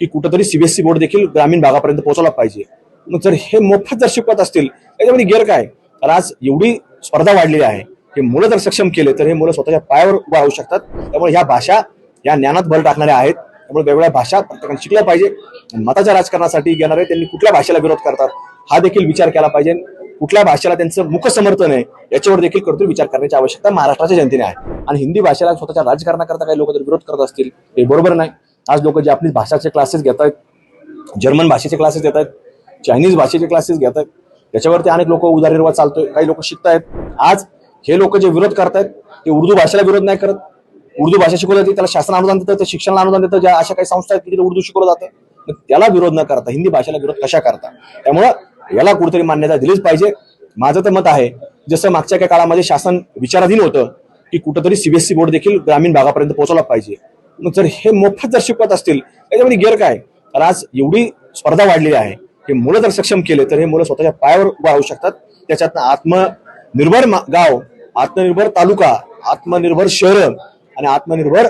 की कुठंतरी CBSE board देखील ग्रामीण भागापर्यंत पोहोचवला पाहिजे. मग जर हे मोफत जर शिकवत असतील त्याच्यामध्ये गेर काय? तर आज एवढी स्पर्धा वाढलेली आहे. हे मुलं जर सक्षम केले तर हे मुलं स्वतःच्या पायावर उभा होऊ शकतात. त्यामुळे ह्या भाषा या ज्ञानात भर टाकणाऱ्या आहेत. त्यामुळे वेगवेगळ्या भाषा प्रत्येकाने शिकल्या पाहिजे. मताच्या राजकारणासाठी घेणारे त्यांनी कुठल्या भाषेला विरोध करतात हा देखील विचार केला पाहिजे. कुठल्या भाषेला त्यांचं मुख समर्थन आहे याच्यावर देखील कर्तव्य विचार करण्याची आवश्यकता महाराष्ट्राच्या जनतेने आहे. आणि हिंदी भाषेला स्वतःच्या राजकारणाकरता काही लोक जर विरोध करत असतील हे बरोबर नाही. आज लोक जे आपली भाषाचे क्लासेस घेत आहेत जर्मन भाषेचे क्लासेस घेत आहेत चायनीज भाषेचे क्लासेस घेत आहेत त्याच्यावरती अनेक लोक उदारनिर्वाह चालतोय काही लोक शिकतायत. आज हे लोक जे विरोध करतायत ते उर्दू भाषेला विरोध नाही करत. उर्दू भाषा शिकवली जाते त्याला शासन अनुदान देतं त्या शिक्षणाला अनुदान देतं ज्या अशा काही संस्था आहेत की तिथे उर्दू शिकवलं जातं. त्याला विरोध न करता हिंदी भाषेला विरोध कशा करता? त्यामुळं याला कुठेतरी मान्यता दिलीच पाहिजे. माझं तर मत आहे जसं मागच्या काही काळामध्ये शासन विचाराधीन होतं की कुठंतरी सीबीएसई बोर्ड देखील ग्रामीण भागापर्यंत पोहोचवला पाहिजे. जर हे मोफत जर शिकवत असतील त्याच्यामध्ये गैर काय? तर आज एवढी स्पर्धा वाढलेली आहे. हे मुलं जर सक्षम केले तर हे मुलं स्वतःच्या पायावर उभा राहू शकतात. त्याच्यात आत्मनिर्भर मा- गाव आत्मनिर्भर तालुका आत्मनिर्भर शहर आणि आत्मनिर्भर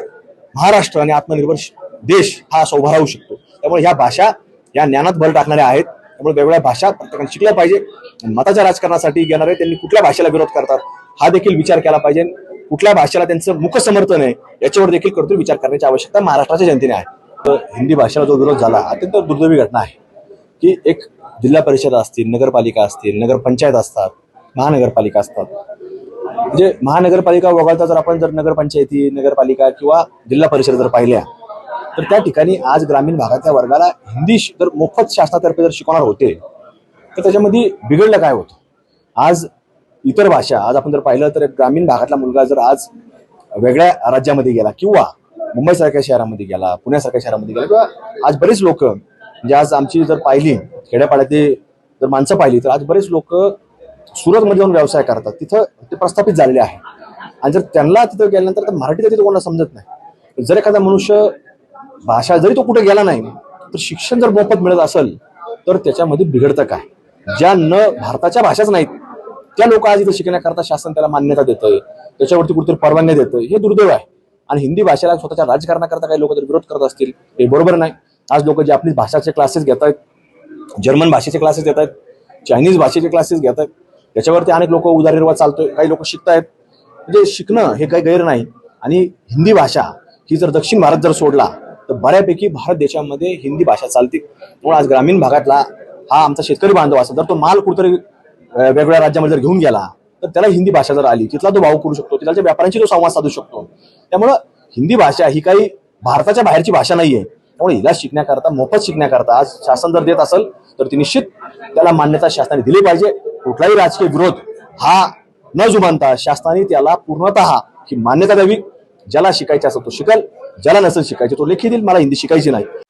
महाराष्ट्र आणि आत्मनिर्भर देश हा असा उभा राहू शकतो. त्यामुळे ह्या भाषा या ज्ञानात भर टाकणाऱ्या आहेत. त्यामुळे वेगवेगळ्या भाषा प्रत्येकाने शिकल्या पाहिजे. मताच्या राजकारणासाठी घेणारे त्यांनी कुठल्या भाषेला विरोध करतात हा देखील विचार केला पाहिजे. कुठल्या भाषेला त्यांचं मुख समर्थन आहे याच्यावर देखील करतो विचार करण्याची आवश्यकता महाराष्ट्राच्या जनतेने आहे. तर हिंदी भाषेला जो विरोध झाला अत्यंत दुर्दैवी घटना आहे. की एक जिल्हा परिषद असतील नगरपालिका असतील नगरपंचायत असतात महानगरपालिका असतात. म्हणजे महानगरपालिका वगळता जर आपण जर नगरपंचायती नगरपालिका किंवा जिल्हा परिषद जर पाहिल्या तर त्या ठिकाणी आज ग्रामीण भागातल्या वर्गाला हिंदी श- जर मोफत शासनातर्फे जर शिकवणार होते तर त्याच्यामध्ये बिघडलं काय होतं? आज इतर भाषा आज आपण जर पाहिलं तर एक ग्रामीण भागातला मुलगा जर आज वेगळ्या राज्यामध्ये गेला किंवा मुंबईसारख्या शहरामध्ये गेला पुण्यासारख्या शहरामध्ये गेला किंवा आज बरेच लोक म्हणजे आज आमची जर पाहिली खेड्यापाड्यातली जर माणसं पाहिली तर आज बरेच लोक सुरतमध्ये जाऊन व्यवसाय करतात. तिथं ते प्रस्थापित झालेले आहे. आणि जर त्यांना तिथं गेल्यानंतर तर मराठी तर तिथं कोणाला समजत नाही. जर एखादा मनुष्य भाषा जरी तो कुठे गेला नाही तर शिक्षण जर मोफत मिळत असेल तर त्याच्यामध्ये बिघडतं काय? ज्या न भारताच्या भाषाच नाहीत त्या लोक आज इथे शिकण्याकरता शासन त्याला मान्यता देतंय. त्याच्यावरती कुठेतरी परवानग्या देतंय. हे दुर्दैव आहे. आणि हिंदी भाषेला स्वतःच्या राजकारणाकरता काही लोक जर विरोध करत असतील हे बरोबर नाही. आज लोक जे आपली भाषाचे क्लासेस घेत आहेत जर्मन भाषेचे क्लासेस घेत आहेत चायनीज भाषेचे क्लासेस घेत आहेत त्याच्यावरती अनेक लोक उदारनिर्वाह चालतोय. काही लोक शिकतायत. म्हणजे शिकणं हे काही गैर नाही. आणि हिंदी भाषा ही जर दक्षिण भारत जर सोडला तर बऱ्यापैकी भारत देशामध्ये हिंदी भाषा चालते. म्हणून आज ग्रामीण भागातला हा आमचा शेतकरी बांधव असा जर तो माल कुठेतरी वेगवेगळ्या राज्यामध्ये जर घेऊन गेला तर त्याला हिंदी भाषा जर आली तिथला तो भाव करू शकतो? तिथल्या व्यापाऱ्यांशी तो संवाद साधू शकतो. त्यामुळं हिंदी भाषा ही काही भारताच्या बाहेरची भाषा नाहीये. त्यामुळे हिला शिकण्याकरता मोफत शिकण्याकरता आज शासन जर देत असेल तर ती निश्चित त्याला मान्यता शासनाने दिली पाहिजे. कुठलाही राजकीय विरोध हा न जुमानता शासनाने त्याला पूर्णतः ही मान्यता द्यावी. ज्याला शिकायचं असेल तो शिकल ज्याला नसेल शिकायचे तो लेखी देईल. मला हिंदी शिकायची नाही.